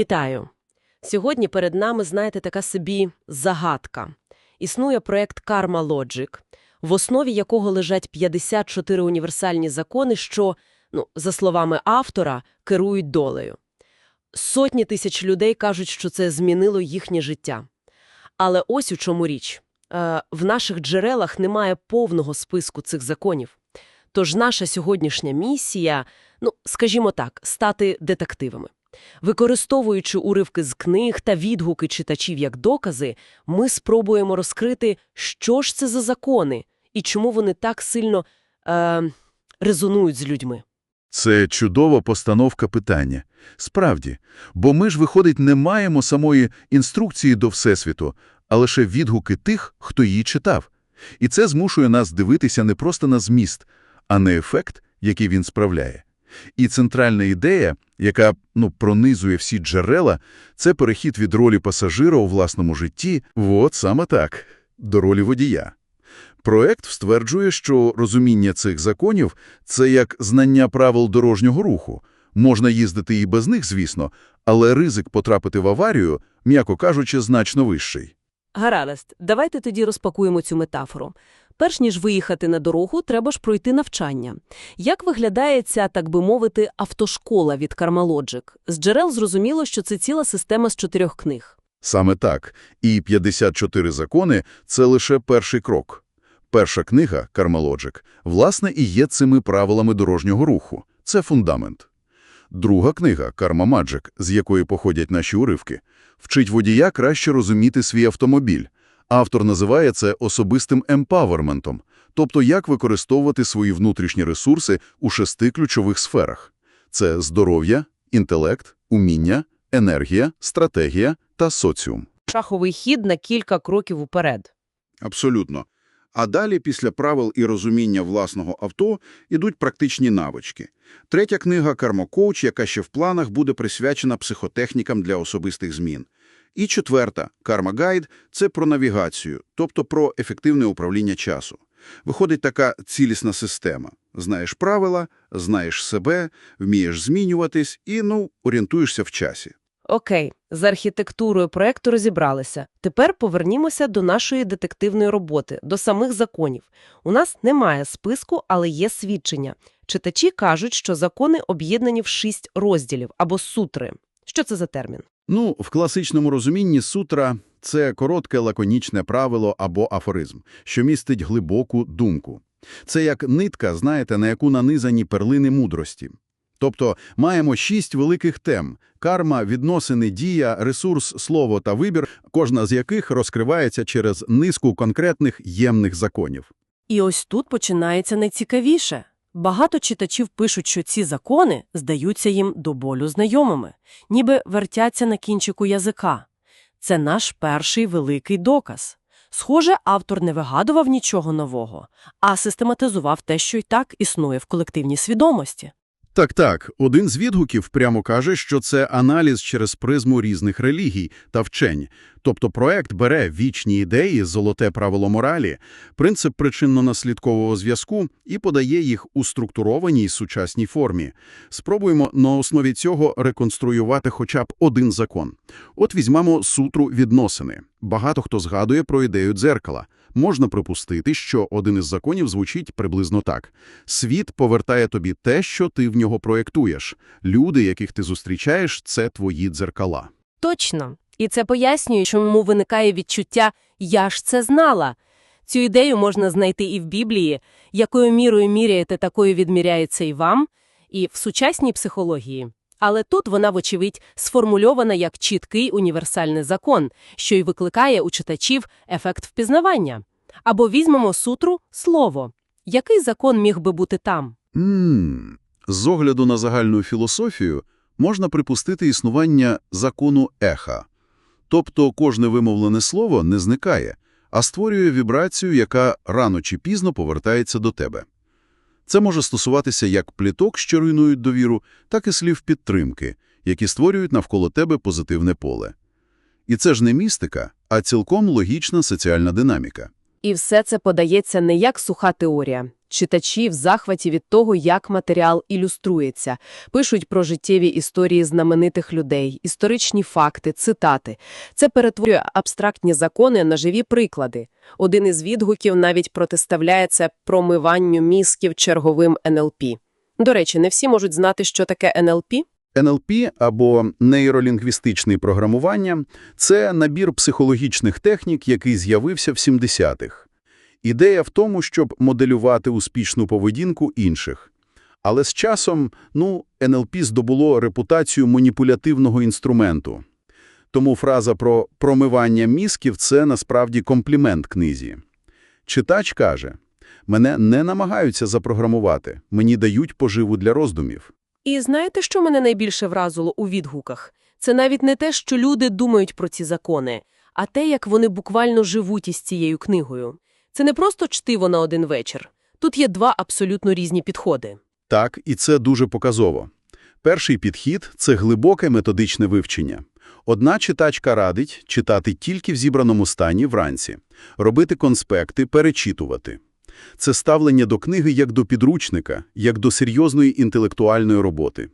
Вітаю! Сьогодні перед нами, знаєте, така собі загадка. Існує проєкт Karma Logic, в основі якого лежать 54 універсальні закони, що, ну, за словами автора, керують долею. Сотні тисяч людей кажуть, що це змінило їхнє життя. Але ось у чому річ. Е, в наших джерелах немає повного списку цих законів. Тож наша сьогоднішня місія, ну, скажімо так, стати детективами. Використовуючи уривки з книг та відгуки читачів як докази, ми спробуємо розкрити, що ж це за закони і чому вони так сильно е, резонують з людьми. Це чудова постановка питання. Справді, бо ми ж, виходить, не маємо самої інструкції до Всесвіту, а лише відгуки тих, хто її читав. І це змушує нас дивитися не просто на зміст, а на ефект, який він справляє. І центральна ідея, яка ну, пронизує всі джерела, це перехід від ролі пасажира у власному житті, от саме так, до ролі водія. Проект стверджує, що розуміння цих законів – це як знання правил дорожнього руху. Можна їздити і без них, звісно, але ризик потрапити в аварію, м'яко кажучи, значно вищий. Гаразд, давайте тоді розпакуємо цю метафору. Перш ніж виїхати на дорогу, треба ж пройти навчання. Як виглядає ця, так би мовити, автошкола від Karmalogic? З джерел зрозуміло, що це ціла система з чотирьох книг. Саме так. І 54 закони – це лише перший крок. Перша книга «Кармалоджик» власне і є цими правилами дорожнього руху. Це фундамент. Друга книга «Карма Маджик», з якої походять наші уривки, вчить водія краще розуміти свій автомобіль. Автор називає це особистим емпаверментом, тобто як використовувати свої внутрішні ресурси у шести ключових сферах. Це здоров'я, інтелект, уміння, енергія, стратегія та соціум. Шаховий хід на кілька кроків уперед. Абсолютно. А далі, після правил і розуміння власного авто, ідуть практичні навички. Третя книга «Кармокоуч», яка ще в планах, буде присвячена психотехнікам для особистих змін. І четверта «Карма-гайд» – це про навігацію, тобто про ефективне управління часу. Виходить така цілісна система. Знаєш правила, знаєш себе, вмієш змінюватись і, ну, орієнтуєшся в часі. Окей, з архітектурою проекту розібралися. Тепер повернімося до нашої детективної роботи, до самих законів. У нас немає списку, але є свідчення. Читачі кажуть, що закони об'єднані в шість розділів або сутри. Що це за термін? Ну, в класичному розумінні сутра – це коротке лаконічне правило або афоризм, що містить глибоку думку. Це як нитка, знаєте, на яку нанизані перлини мудрості. Тобто маємо шість великих тем – карма, відносини, дія, ресурс, слово та вибір, кожна з яких розкривається через низку конкретних ємних законів. І ось тут починається найцікавіше. Багато читачів пишуть, що ці закони здаються їм до болю знайомими, ніби вертяться на кінчику язика. Це наш перший великий доказ. Схоже, автор не вигадував нічого нового, а систематизував те, що й так існує в колективній свідомості. Так-так, один з відгуків прямо каже, що це аналіз через призму різних релігій та вчень. Тобто проект бере вічні ідеї, золоте правило моралі, принцип причинно-наслідкового зв'язку і подає їх у структурованій сучасній формі. Спробуємо на основі цього реконструювати хоча б один закон. От візьмемо сутру відносини. Багато хто згадує про ідею дзеркала. Можна припустити, що один із законів звучить приблизно так. Світ повертає тобі те, що ти в нього проєктуєш. Люди, яких ти зустрічаєш, це твої дзеркала. Точно. І це пояснює, чому виникає відчуття «я ж це знала». Цю ідею можна знайти і в Біблії, якою мірою міряєте, такою відміряється і вам, і в сучасній психології. Але тут вона, вочевидь, сформульована як чіткий універсальний закон, що й викликає у читачів ефект впізнавання. Або візьмемо сутру «слово». Який закон міг би бути там? Ммм, з огляду на загальну філософію можна припустити існування закону еха. Тобто кожне вимовлене слово не зникає, а створює вібрацію, яка рано чи пізно повертається до тебе. Це може стосуватися як пліток, що руйнують довіру, так і слів підтримки, які створюють навколо тебе позитивне поле. І це ж не містика, а цілком логічна соціальна динаміка. І все це подається не як суха теорія, Читачі в захваті від того, як матеріал ілюструється. Пишуть про життєві історії знаменитих людей, історичні факти, цитати. Це перетворює абстрактні закони на живі приклади. Один із відгуків навіть протиставляє це промиванню мізків черговим НЛП. До речі, не всі можуть знати, що таке НЛП. НЛП або нейролінгвістичне програмування – це набір психологічних технік, який з'явився в 70-х. Ідея в тому, щоб моделювати успішну поведінку інших. Але з часом, ну, НЛП здобуло репутацію маніпулятивного інструменту. Тому фраза про промивання мізків – це насправді комплімент книзі. Читач каже, мене не намагаються запрограмувати, мені дають поживу для роздумів. І знаєте, що мене найбільше вразило у відгуках? Це навіть не те, що люди думають про ці закони, а те, як вони буквально живуть із цією книгою. Це не просто чтиво на один вечір. Тут є два абсолютно різні підходи. Так, і це дуже показово. Перший підхід – це глибоке методичне вивчення. Одна читачка радить читати тільки в зібраному стані вранці, робити конспекти, перечитувати. Це ставлення до книги як до підручника, як до серйозної інтелектуальної роботи.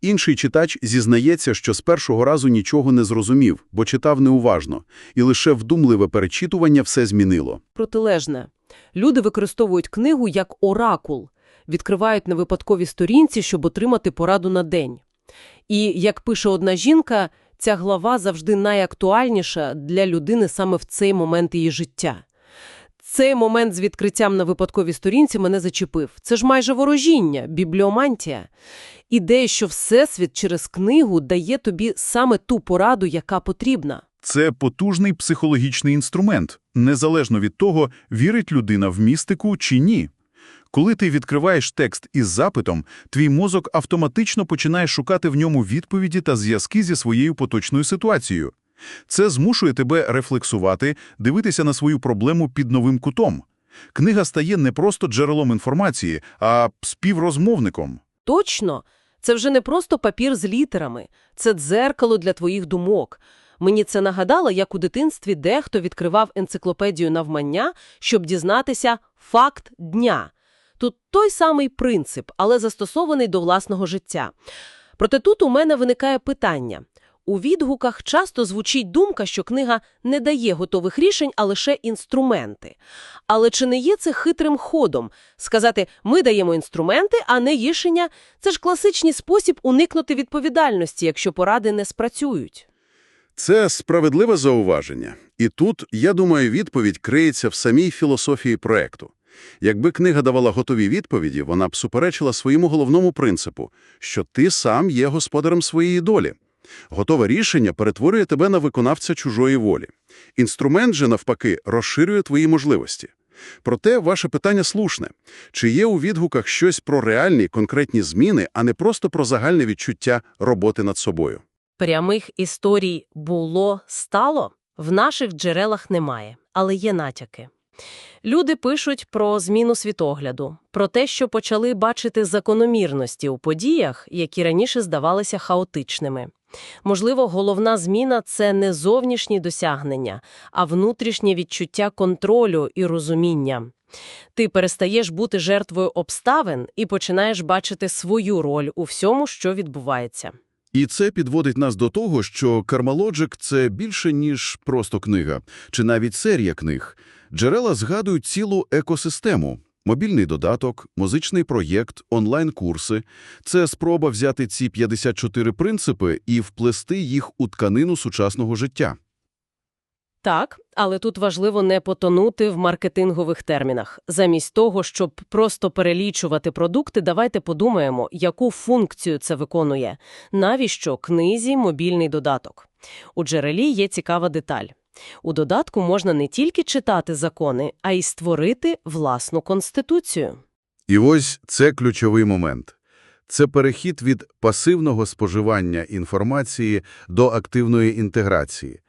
Інший читач зізнається, що з першого разу нічого не зрозумів, бо читав неуважно, і лише вдумливе перечитування все змінило. Протилежне. Люди використовують книгу як оракул, відкривають на випадковій сторінці, щоб отримати пораду на день. І, як пише одна жінка, ця глава завжди найактуальніша для людини саме в цей момент її життя. Цей момент з відкриттям на випадковій сторінці мене зачепив. Це ж майже ворожіння, бібліомантія. Ідея, що Всесвіт через книгу дає тобі саме ту пораду, яка потрібна. Це потужний психологічний інструмент, незалежно від того, вірить людина в містику чи ні. Коли ти відкриваєш текст із запитом, твій мозок автоматично починає шукати в ньому відповіді та зв'язки зі своєю поточною ситуацією. Це змушує тебе рефлексувати, дивитися на свою проблему під новим кутом. Книга стає не просто джерелом інформації, а співрозмовником. Точно, це вже не просто папір з літерами, це дзеркало для твоїх думок. Мені це нагадало, як у дитинстві дехто відкривав енциклопедію навмання, щоб дізнатися факт дня. Тут той самий принцип, але застосований до власного життя. Проте тут у мене виникає питання. У відгуках часто звучить думка, що книга не дає готових рішень, а лише інструменти. Але чи не є це хитрим ходом? Сказати «ми даємо інструменти, а не рішення» – це ж класичний спосіб уникнути відповідальності, якщо поради не спрацюють. Це справедливе зауваження. І тут, я думаю, відповідь криється в самій філософії проекту. Якби книга давала готові відповіді, вона б суперечила своєму головному принципу, що ти сам є господарем своєї долі. Готове рішення перетворює тебе на виконавця чужої волі. Інструмент же, навпаки, розширює твої можливості. Проте ваше питання слушне. Чи є у відгуках щось про реальні, конкретні зміни, а не просто про загальне відчуття роботи над собою? Прямих історій було, стало в наших джерелах немає, але є натяки. Люди пишуть про зміну світогляду, про те, що почали бачити закономірності у подіях, які раніше здавалися хаотичними. Можливо, головна зміна – це не зовнішні досягнення, а внутрішнє відчуття контролю і розуміння. Ти перестаєш бути жертвою обставин і починаєш бачити свою роль у всьому, що відбувається. І це підводить нас до того, що Кармалоджик – це більше, ніж просто книга, чи навіть серія книг. Джерела згадують цілу екосистему. Мобільний додаток, музичний проєкт, онлайн-курси – це спроба взяти ці 54 принципи і вплести їх у тканину сучасного життя. Так, але тут важливо не потонути в маркетингових термінах. Замість того, щоб просто перелічувати продукти, давайте подумаємо, яку функцію це виконує. Навіщо книзі мобільний додаток? У джерелі є цікава деталь. У додатку можна не тільки читати закони, а й створити власну конституцію. І ось це ключовий момент. Це перехід від пасивного споживання інформації до активної інтеграції.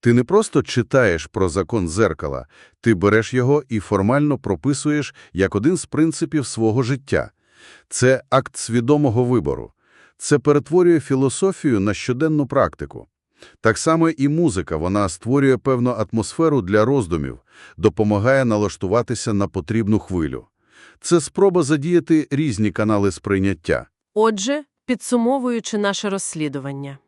Ти не просто читаєш про закон дзеркала, ти береш його і формально прописуєш як один з принципів свого життя. Це акт свідомого вибору. Це перетворює філософію на щоденну практику. Так само і музика, вона створює певну атмосферу для роздумів, допомагає налаштуватися на потрібну хвилю. Це спроба задіяти різні канали сприйняття. Отже, підсумовуючи наше розслідування,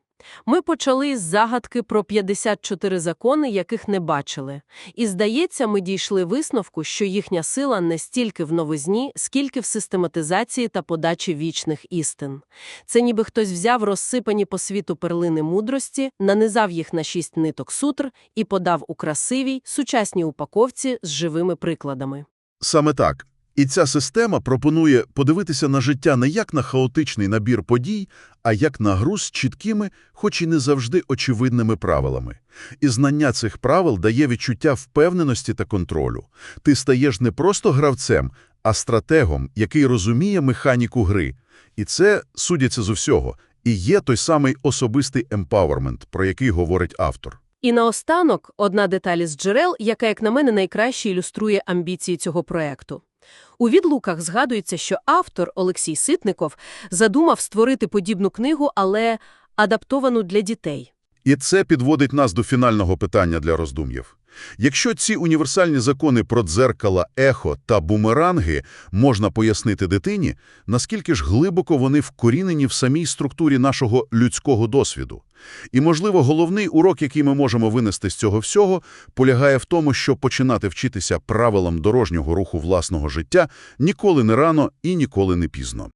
ми почали з загадки про 54 закони, яких не бачили. І, здається, ми дійшли висновку, що їхня сила не стільки в новизні, скільки в систематизації та подачі вічних істин. Це ніби хтось взяв розсипані по світу перлини мудрості, нанизав їх на шість ниток сутр і подав у красивій, сучасній упаковці з живими прикладами. Саме так. І ця система пропонує подивитися на життя не як на хаотичний набір подій, а як на гру з чіткими, хоч і не завжди очевидними правилами. І знання цих правил дає відчуття впевненості та контролю. Ти стаєш не просто гравцем, а стратегом, який розуміє механіку гри. І це, судяться з усього, і є той самий особистий емпауермент, про який говорить автор. І наостанок одна деталь із джерел, яка, як на мене, найкраще ілюструє амбіції цього проекту. У відлуках згадується, що автор Олексій Ситников задумав створити подібну книгу, але адаптовану для дітей. І це підводить нас до фінального питання для роздум'їв. Якщо ці універсальні закони про дзеркала, ехо та бумеранги можна пояснити дитині, наскільки ж глибоко вони вкорінені в самій структурі нашого людського досвіду. І, можливо, головний урок, який ми можемо винести з цього всього, полягає в тому, що починати вчитися правилам дорожнього руху власного життя ніколи не рано і ніколи не пізно.